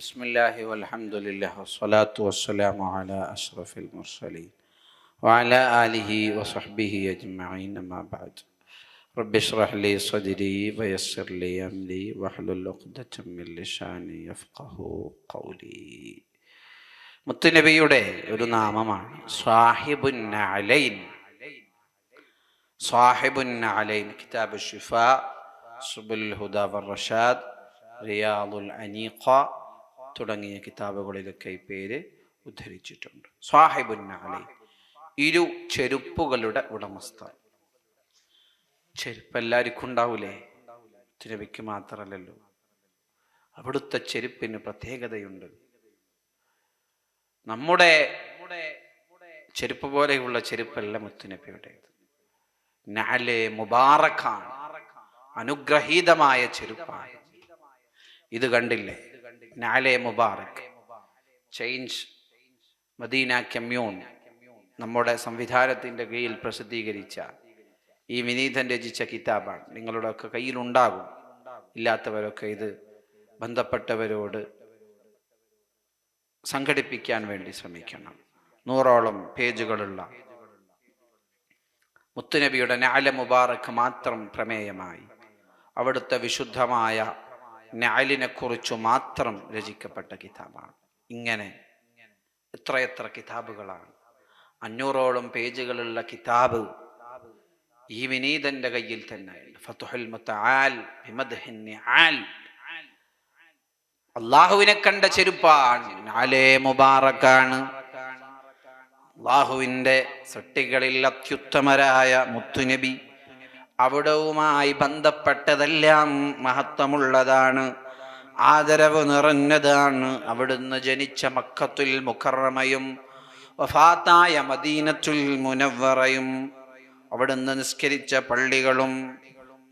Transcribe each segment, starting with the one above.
بسم الله والحمد لله والصلاة والسلام على أشرف المرسلين وعلى آله وصحبه أجمعين أما بعد رب اشرح لي صدري ويسر لي أمري واحلل عقدة من لساني يفقه قولي മുത്തുനബിയുടെ ഒരു നാമമാണ് സാഹിബുൻ അലൈൻ സാഹിബുൻ അലൈൻ കിതാബ് ഷിഫ സുബുൽ ഹുദ വർ റഷാദ് റിയാദുൽ അനീഖ തുടങ്ങിയ കിതാബുകളിലൊക്കെ ഈ പേര് ഉദ്ധരിച്ചിട്ടുണ്ട്. അലൈൻ ഇരു ചെരുപ്പുകളുടെ ഉടമസ്ഥൻ. ചെരുപ്പ് എല്ലാവർക്കും ഉണ്ടാവൂലേ? തിരവിക്ക് മാത്രമല്ലല്ലോ. അവിടുത്തെ ചെരുപ്പിന് പ്രത്യേകതയുണ്ട്. നമ്മുടെ ചെരുപ്പ് പോലെയുള്ള ചെരുപ്പല്ല മുത്തുനബിയുടേത്. നാലെ മുബാറക്കാണ്. അനുഗ്രഹീതമായ ചെരുപ്പാണ്. ഇത് കണ്ടില്ലേ? നാലെ മുബാറക് ചേഞ്ച് മദീന കമ്മ്യൂൺ നമ്മുടെ സംവിധാനത്തിന്റെ കീഴിൽ പ്രസിദ്ധീകരിച്ച ഈ വിനീതൻ രചിച്ച കിതാബാണ്. നിങ്ങളുടെ ഒക്കെ കയ്യിലുണ്ടാകും. ഇല്ലാത്തവരൊക്കെ ഇത് ബന്ധപ്പെട്ടവരോട് സംഘടിപ്പിക്കാൻ വേണ്ടി ശ്രമിക്കണം. നൂറോളം പേജുകളുള്ള മുത്തുനബിയുടെ നാല മുബാറക് മാത്രം പ്രമേയമായി. അവിടുത്തെ വിശുദ്ധമായ നാലിനെ കുറിച്ചു മാത്രം രചിക്കപ്പെട്ട കിതാബാണ്. ഇങ്ങനെ എത്രയെത്ര കിതാബുകളാണ്. അഞ്ഞൂറോളം പേജുകളുള്ള കിതാബ് ഈ വിനീതന്റെ കയ്യിൽ തന്നെ അള്ളാഹുവിനെ കണ്ട ചെരുപ്പാണ്. നാലേ മുബാറക്കാണ്. അള്ളാഹുവിന്റെ സൃഷ്ടികളിൽ അത്യുത്തമരായ മുത്തുനബി അവിടവുമായി ബന്ധപ്പെട്ടതെല്ലാം മഹത്വമുള്ളതാണ്. ആദരവ് നിറഞ്ഞതാണ്. അവിടുന്ന് ജനിച്ച മക്കത്തുൽ മുഖറമയും വഫാത്തായ മദീനത്തുൽ മുനവറയും അവിടുന്ന് നിസ്കരിച്ച പള്ളികളും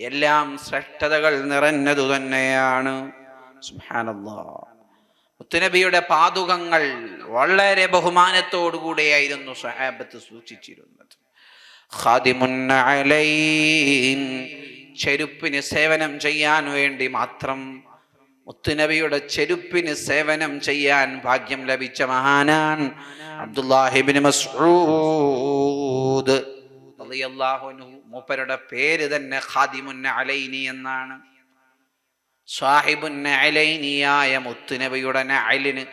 എല്ലാം ശ്രേഷ്ഠതകൾ നിറഞ്ഞതു തന്നെയാണ്. മുത്തുനബിയുടെ പാതുകങ്ങൾ വളരെ ബഹുമാനത്തോടുകൂടെയായിരുന്നു സഹാബത്ത് സൂക്ഷിച്ചിരുന്നത്. ചെരുപ്പിന് സേവനം ചെയ്യാൻ വേണ്ടി മാത്രം മുത്തുനബിയുടെ ചെരുപ്പിന് സേവനം ചെയ്യാൻ ഭാഗ്യം ലഭിച്ച മഹാനാൻ അബ്ദുല്ലാഹിബിൻ അൻഹു. മൂപ്പരുടെ പേര് തന്നെ അലൈനി എന്നാണ്. സാഹിബുന്ന അലൈനിയായ മുത്തുനബിയുടെ നഅലിന്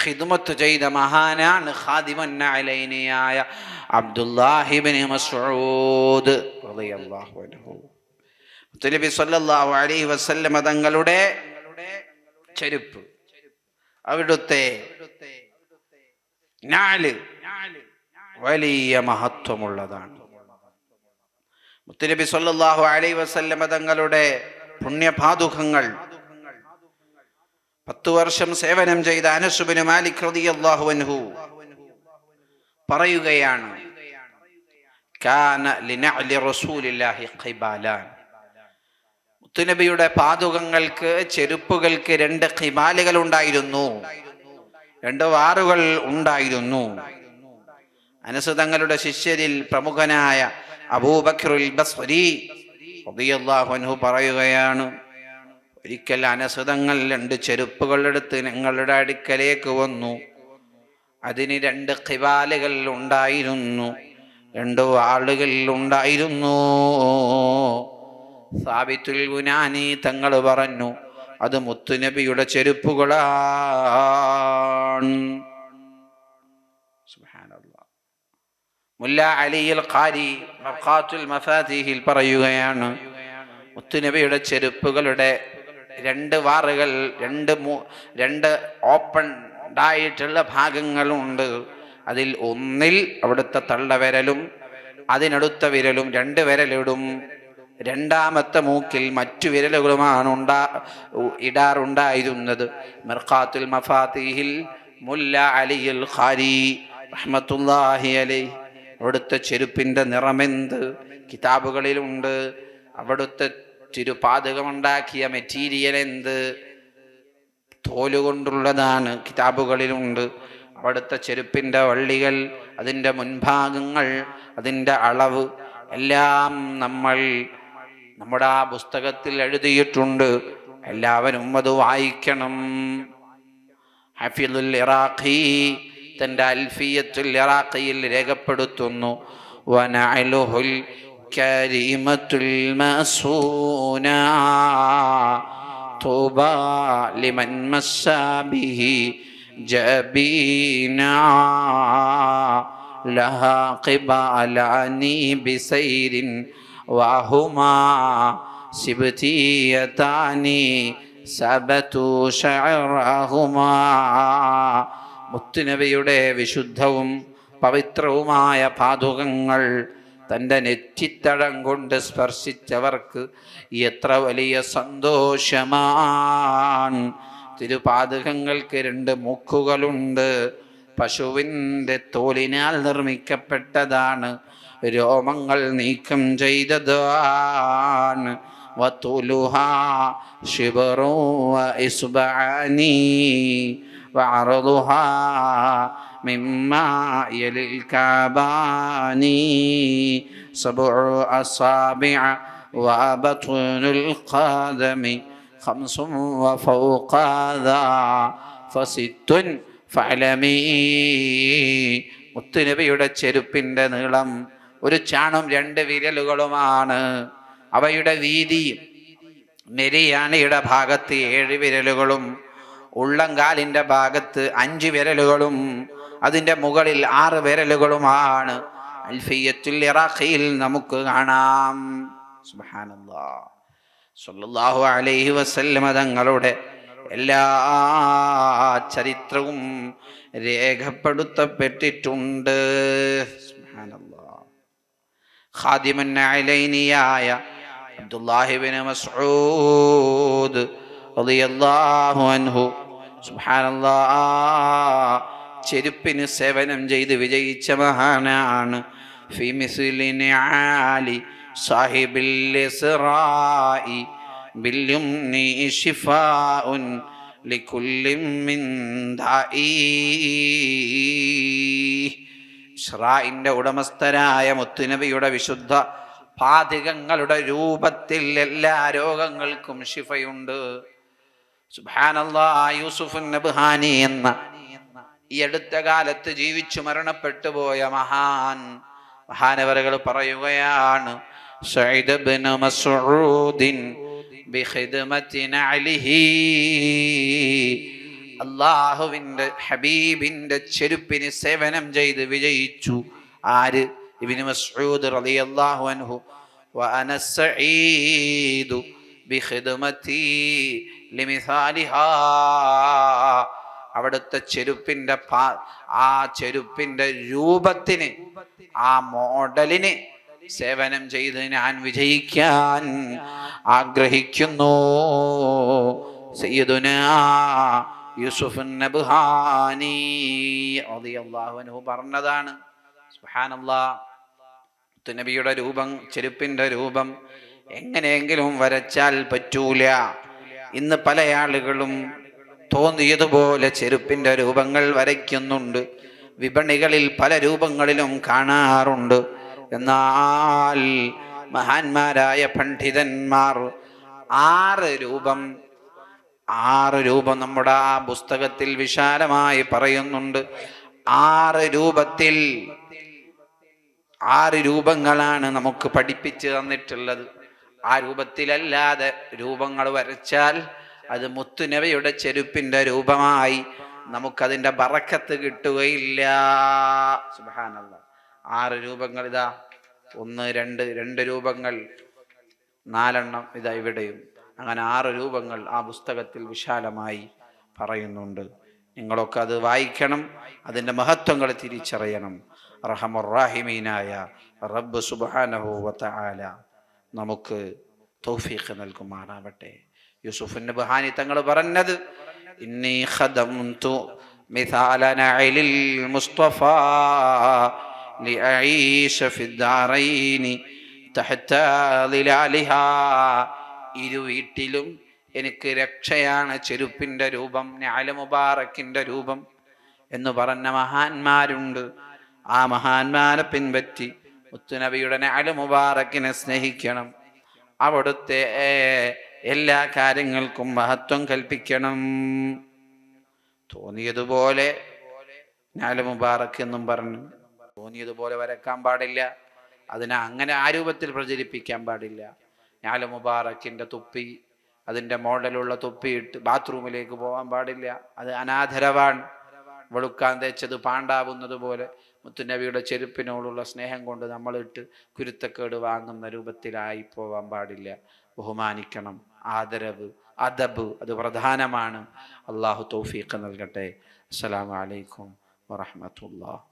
ഖിദ്മത്ത് ചെയ്ത മഹാനാണ് ഖാദിമുന്ന അലൈനിയായ അബ്ദുല്ലാഹിബിൻ മസ്ഊദ്. റളിയല്ലാഹു അൻഹു. മുത്തുനബി സല്ലല്ലാഹു അലൈഹി വസല്ലമ തങ്ങളുടെ ചെരുപ്പ് അവിടുത്തെ നാല് വലിയ മഹത്വമുള്ളതാണ്. മുത്തുനബി സല്ലല്ലാഹു അലൈഹി വസല്ലമ തങ്ങളുടെ പുണ്യപാതുകങ്ങൾ പത്തു വർഷം സേവനം ചെയ്ത അനസുബിന് മാലിക് അൻഹു പറയുകയാണ് മുത്തുനബിയുടെ പാതുകങ്ങൾക്ക് ചെരുപ്പുകൾക്ക് രണ്ട് ഖിബാലുകൾ ഉണ്ടായിരുന്നു. രണ്ട് വാറുകൾ ഉണ്ടായിരുന്നു. അനസ് തങ്ങളുടെ ശിഷ്യരിൽ പ്രമുഖനായ അബൂബക്രുൽ ബസ്വരി പറയുകയാണ് ഒരിക്കൽ അനസുതങ്ങൾ രണ്ട് ചെരുപ്പുകളെടുത്ത് നിങ്ങളുടെ അടുക്കലേക്ക് വന്നു. അതിന് രണ്ട് കിവാലുകൾ ഉണ്ടായിരുന്നു. രണ്ടു ആളുകൾ ഉണ്ടായിരുന്നു. സാബിത്തുൽ ഗുനാനി തങ്ങൾ പറഞ്ഞു അത് മുത്തുനബിയുടെ ചെരുപ്പുകളാണ്. മുല്ല അലിയിൽ ഖാരി മഖാത്തുൽ മഫാദിഹിൽ പറയുകയാണ് മുത്തുനബിയുടെ ചെരുപ്പുകളുടെ രണ്ട് വാറുകൾ രണ്ട് രണ്ട് ഓപ്പൺ ഡായിട്ടുള്ള ഭാഗങ്ങളുണ്ട്. അതിൽ ഒന്നിൽ അവിടുത്തെ തള്ളവിരലും അതിനടുത്ത വിരലും രണ്ട് വിരലിടും. രണ്ടാമത്തെ മൂക്കിൽ മറ്റു വിരലുകളുമാണ് ഉണ്ടാ ഇടാറുണ്ടായിരുന്നത്. മിർഖാത്തുൽ മഫാത്തിഹിൽ മുല്ല അലിയുൽ ഖാരി റഹ്മത്തുല്ലാഹി അലി അവിടുത്തെ ചെരുപ്പിന്റെ നിറമെന്ത്? കിതാബുകളിലുണ്ട്. അവിടുത്തെ തിരുപാതകമുണ്ടാക്കിയ മെറ്റീരിയൽ എന്ത്? തോലുകൊണ്ടുള്ളതാണ് കിതാബുകളിലുണ്ട്. അവിടുത്തെ ചെരുപ്പിന്റെ വള്ളികൾ അതിന്റെ മുൻഭാഗങ്ങൾ അതിന്റെ അളവ് എല്ലാം നമ്മൾ നമ്മുടെ ആ പുസ്തകത്തിൽ എഴുതിയിട്ടുണ്ട്. എല്ലാവരും അത് വായിക്കണം. ഹഫീദുൽ ഇറാഖി തന്റെ അൽഫിയത്തുൽ ഇറാഖിയിൽ രേഖപ്പെടുത്തുന്നു. കരീമത്തുൽ മസൂന طوبى لمن مسى به جبينا لها قبالان بسير وهما سبتيتان سبتوا شعرهما മുത്തുനബിയുടെ വിശുദ്ധവും പവിത്രവുമായ പാതുകങ്ങൾ തൻ്റെ നെറ്റിത്തടം കൊണ്ട് സ്പർശിച്ചവർക്ക് എത്ര വലിയ സന്തോഷമാണ് തിരുപാതകങ്ങൾക്ക് രണ്ട് മൂക്കുകളുണ്ട് പശുവിൻ്റെ തോലിനാൽ നിർമ്മിക്കപ്പെട്ടതാണ് രോമങ്ങൾ നീക്കം ചെയ്തതാണ് വത്തുലുഹാ ശിബറു ഇസ്ബാനി وعرضها مما يلي الكعبان سبع أصابع وبطن القدم خمس وفوق ذا فست فعلمي മുത്തുനബിയുടെ ചെരുപ്പിൻ്റെ നീളം ഒരു ചാണും രണ്ട് വിരലുകളുമാണ് അവയുടെ വീതി നെരിയാണിയുടെ ഭാഗത്ത് ഏഴ് വിരലുകളും ഉള്ളങ്കാലിൻ്റെ ഭാഗത്ത് അഞ്ച് വിരലുകളും അതിന്റെ മുകളിൽ ആറ് വിരലുകളുമാണ് അൽഫിയത്തുൽ ഇറാഖിയിൽ നമുക്ക് കാണാം. സുബ്ഹാനല്ലാ. സല്ലല്ലാഹു അലൈഹി വസല്ലമ തങ്ങളുടെ എല്ലാ ചരിത്രവും രേഖപ്പെടുത്തപ്പെട്ടിട്ടുണ്ട്. അലൈനിയായ അബ്ദുല്ലാഹിബിൻ മസ്ഊദ് റളിയല്ലാഹു അൻഹു. സുബ്ഹാനല്ലാ. ചെരുപ്പിന് സേവനം ചെയ്ത് വിജയിച്ച മഹാനാണ്. ഫി മിസ്ലിനി ആലി സാഹിബിൽ ഇസ്രായിന്റെ ഉടമസ്ഥരായ മുത്തുനബിയുടെ വിശുദ്ധ പാതികങ്ങളുടെ രൂപത്തിൽ എല്ലാ രോഗങ്ങൾക്കും ഷിഫയുണ്ട് സുബാനല്ലാ യൂസുഫുൻ നബ്ഹാനി എന്ന ഈ അടുത്ത കാലത്ത് ജീവിച്ചു മരണപ്പെട്ടു പോയ മഹാൻ മഹാനവറുകൾ പറയുകയാണ് അള്ളാഹുവിന്റെ ഹബീബിന്റെ ചെരുപ്പിന് സേവനം ചെയ്ത് വിജയിച്ചു. ആര്? ഇബ്നു മസ്ഊദ് റളിയല്ലാഹു അൻഹു. വഅന സഈദു ബിഖിദ്മതി ലിമിസാലിഹാ. അവിടുത്തെ ചെരുപ്പിന്റെ പാ ആ ചെരുപ്പിന്റെ രൂപത്തിന് ആ മോഡലിന് സേവനം ചെയ്ത് ഞാൻ വിജയിക്കാൻ ആഗ്രഹിക്കുന്നു. യൂസുഫ് പറഞ്ഞതാണ്. സുബ്ഹാനല്ലാഹ് നബിയുടെ രൂപം ചെരുപ്പിന്റെ രൂപം എങ്ങനെയെങ്കിലും വരച്ചാൽ പറ്റൂല. ഇന്ന് പല ആളുകളും തോന്നിയതുപോലെ ചെരുപ്പിന്റെ രൂപങ്ങൾ വരയ്ക്കുന്നുണ്ട്. വിപണികളിൽ പല രൂപങ്ങളിലും കാണാറുണ്ട്. എന്നാൽ മഹാന്മാരായ പണ്ഡിതന്മാർ ആറ് രൂപം ആറ് രൂപം നമ്മുടെ ആ പുസ്തകത്തിൽ വിശാലമായി പറയുന്നുണ്ട്. ആറ് രൂപത്തിൽ ആറ് രൂപങ്ങളാണ് നമുക്ക് പഠിപ്പിച്ചു തന്നിട്ടുള്ളത്. ആ രൂപത്തിലല്ലാതെ രൂപങ്ങൾ വരച്ചാൽ അത് മുത്തുനവയുടെ ചെരുപ്പിന്റെ രൂപമായി നമുക്കതിന്റെ ബറക്കത്ത് കിട്ടുകയില്ല. സുബാനല്ല ആറ് രൂപങ്ങൾ ഇതാ. ഒന്ന് രണ്ട് രണ്ട് രൂപങ്ങൾ. നാലെണ്ണം ഇതാ ഇവിടെയും. അങ്ങനെ ആറ് രൂപങ്ങൾ ആ പുസ്തകത്തിൽ വിശാലമായി പറയുന്നുണ്ട്. നിങ്ങളൊക്കെ അത് വായിക്കണം. അതിന്റെ മഹത്വങ്ങൾ തിരിച്ചറിയണം. റഹമുറാഹിമീനായ റബ്ബ് സുബാനഹു വതആല നമുക്ക് തൗഫീഖ് നൽകുമാറാവട്ടെ. യൂസുഫ് ബഹാനി തങ്ങൾ പറഞ്ഞത് ഇന്നി വീട്ടിലും എനിക്ക് രക്ഷയാണ് ചെരുപ്പിന്റെ രൂപം ഞാല മുബാറക്കിന്റെ രൂപം എന്ന് പറഞ്ഞ മഹാന്മാരുണ്ട്. ആ മഹാന്മാരെ പിൻപറ്റി മുത്തുനബിയുടെ ഞാല മുബാറക്കിനെ സ്നേഹിക്കണം. അവിടുത്തെ എല്ലാ കാര്യങ്ങൾക്കും മഹത്വം കൽപ്പിക്കണം. തോന്നിയതുപോലെ നാലു മുബാറക്ക് എന്നും പറഞ്ഞു. തോന്നിയതുപോലെ വരക്കാൻ പാടില്ല. അതിനെ അങ്ങനെ ആ രൂപത്തിൽ പ്രചരിപ്പിക്കാൻ പാടില്ല. ഞാൽ മുബാറക്കിന്റെ തുപ്പി അതിന്റെ മോഡലുള്ള തൊപ്പിയിട്ട് ബാത്റൂമിലേക്ക് പോകാൻ പാടില്ല. അത് അനാദരവാണ്. വെളുക്കാൻ തേച്ചത് പാണ്ടാവുന്നത് പോലെ മുത്തുനബിയുടെ ചെരുപ്പിനോടുള്ള സ്നേഹം കൊണ്ട് നമ്മളിട്ട് കുരുത്തക്കേട് വാങ്ങുന്ന രൂപത്തിലായി പോവാൻ പാടില്ല. ബഹുമാനിക്കണം. ആദരവ് അദബ് അത് പ്രധാനമാണ്. അള്ളാഹു തൗഫീഖ് നൽകട്ടെ. അസ്സലാമു അലൈക്കും വറഹ്മത്തുള്ളാഹി